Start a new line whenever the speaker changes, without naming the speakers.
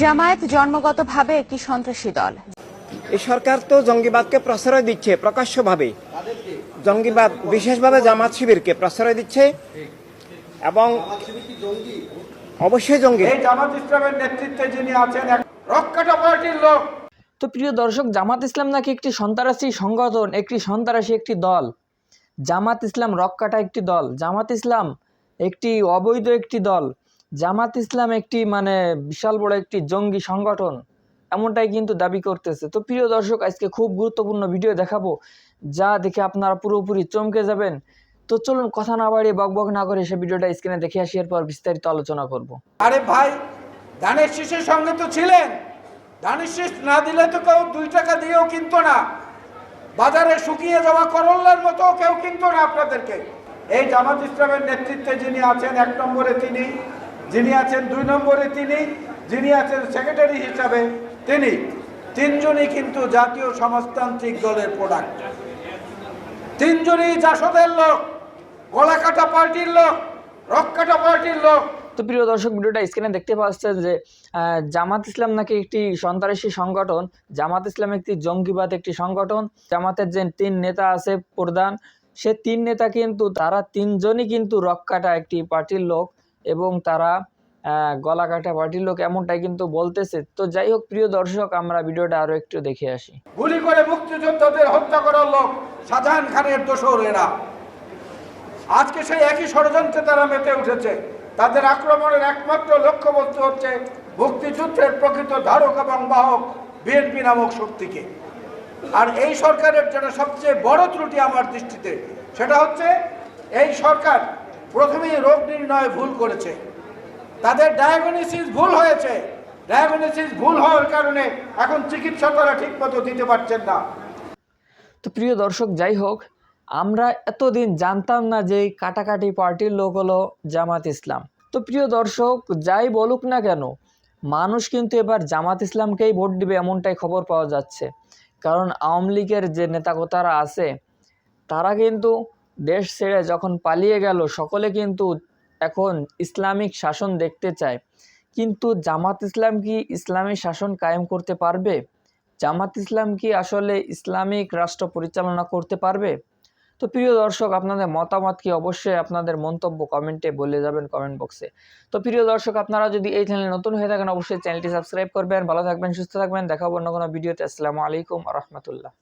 জামায়াত জন্মগতভাবে একটি সন্ত্রাসী দল।
এই সরকার তো জঙ্গিবাদকে প্রশ্রয় দিচ্ছে প্রকাশ্যভাবে। জঙ্গিবাদ বিশেষভাবে জামাত শিবিরকে প্রশ্রয় দিচ্ছে এবং অবশ্যই জঙ্গি।
এই জামাত ইসলামের নেতৃত্বে যিনি আছেন এক রক্ষাটা পার্টির লোক।
তো প্রিয় দর্শক জামাত ইসলাম নাকি একটি সন্ত্রাসী সংগঠন একটি সন্ত্রাসী একটি দল? জামাত ইসলাম রক্কাটা একটি দল জামাত ইসলাম একটি অবৈধ একটি দল। জামাত ইসলাম একটি মানে বিশাল বড় একটি জঙ্গি সংগঠন, এমনটাই কিন্তু দাবি করতেছে। তো প্রিয় দর্শক, আজকে খুব গুরুত্বপূর্ণ ভিডিও দেখাবো, যা দেখে আপনারা পুরোপুরি চমকে যাবেন। তো চলুন, কথা না বাড়িয়ে বক বক না করে সে ভিডিওটা স্ক্রিনে দেখে আসি, এরপর বিস্তারিত আলোচনা করব।
আরে ভাই ধানের শীষের সঙ্গে তো ছিলেন। ধানের শীষ না দিলে তো কেউ দুই টাকা দিয়েও কিনতো না। বাজারে শুকিয়ে যাওয়া করল্লার মতো কেউ কিনতো না আপনাদেরকে। এই জামাত ইসলামের নেতৃত্বে যিনি আছেন, এক নম্বরে তিনি যিনি আছেন দুই নম্বরে তিনি, যিনি আছেন সেক্রেটারি হিসাবে তিনি। তিনজনই কিন্তু জাতীয় সমাজতান্ত্রিক দলের প্রোডাক্ট তিনজনই জাসদের লোক, গলাকাটা পার্টির লোক রক্ষাটা পার্টির লোক।
তো প্রিয় দর্শক, ভিডিওটা স্ক্রিনে দেখতে পাচ্ছেন যে জামাত ইসলাম নাকি একটি সন্ত্রাসী সংগঠন, জামাত ইসলাম একটি জঙ্গিবাদ একটি সংগঠন। জামাতের যে তিন নেতা আছে প্রধান, সে তিন নেতা কিন্তু, তারা তিনজনই কিন্তু রক্কাটা একটি পার্টির লোক। এবং তারা গলা কাটা পার্টির লোক এমনটাই কিন্তু বলতেছে। তো যাই হোক, প্রিয় দর্শক, আমরা ভিডিওটা আরও একটু দেখে আসি।
গুলি করে মুক্তিযোদ্ধাদের হত্যা করার লোক শাহজাহান খানের দোষর এরা। আজকে সেই একই ষড়যন্ত্রে তারা মেতে উঠেছে। তাদের আক্রমণের একমাত্র লক্ষ্যবস্তু হচ্ছে মুক্তিযুদ্ধের প্রকৃত ধারক এবং বাহক বিএনপি নামক শক্তিকে। আর এই সরকারের যেটা সবচেয়ে বড় ত্রুটি আমার দৃষ্টিতে, সেটা হচ্ছে এই সরকার প্রথমেই রোগ নির্ণয় ভুল করেছে। তাদের ডায়াগনোসিস ভুল হয়েছে। ডায়াগনোসিস ভুল হওয়ার কারণে এখন চিকিৎসা তারা ঠিকমতো দিতে পারছেন না।
তো প্রিয় দর্শক, যাই হোক, আমরা এতদিন জানতাম না যে কাটাকাটি পার্টির লোক হলো জামাত ইসলাম। তো প্রিয় দর্শক, যাই বলুক না কেন, মানুষ কিন্তু এবার জামাত ইসলামকেই ভোট দিবে এমনটাই খবর পাওয়া যাচ্ছে। কারণ আওয়ামী লীগের যে নেতাকতারা আছে, তারা কিন্তু দেশ ছেড়ে যখন পালিয়ে গেল, সকলে কিন্তু এখন ইসলামিক শাসন দেখতে চায়। কিন্তু জামাত ইসলাম কি ইসলামী শাসন কায়েম করতে পারবে? জামাত ইসলাম কি আসলে ইসলামিক রাষ্ট্র পরিচালনা করতে পারবে? তো প্রিয় দর্শক, আপনাদের মতামত কি অবশ্যই আপনাদের মন্তব্য কমেন্টে বলে যাবেন কমেন্ট বক্সে। তো প্রিয় দর্শক, আপনারা যদি এই চ্যানেলে নতুন হয়ে থাকেন, অবশ্যই চ্যানেলটি সাবস্ক্রাইব করবেন। ভালো থাকবেন, সুস্থ থাকবেন। দেখা হবে অন্য কোনো ভিডিওতে। আসসালামু আলাইকুম রহমতুল্লাহ।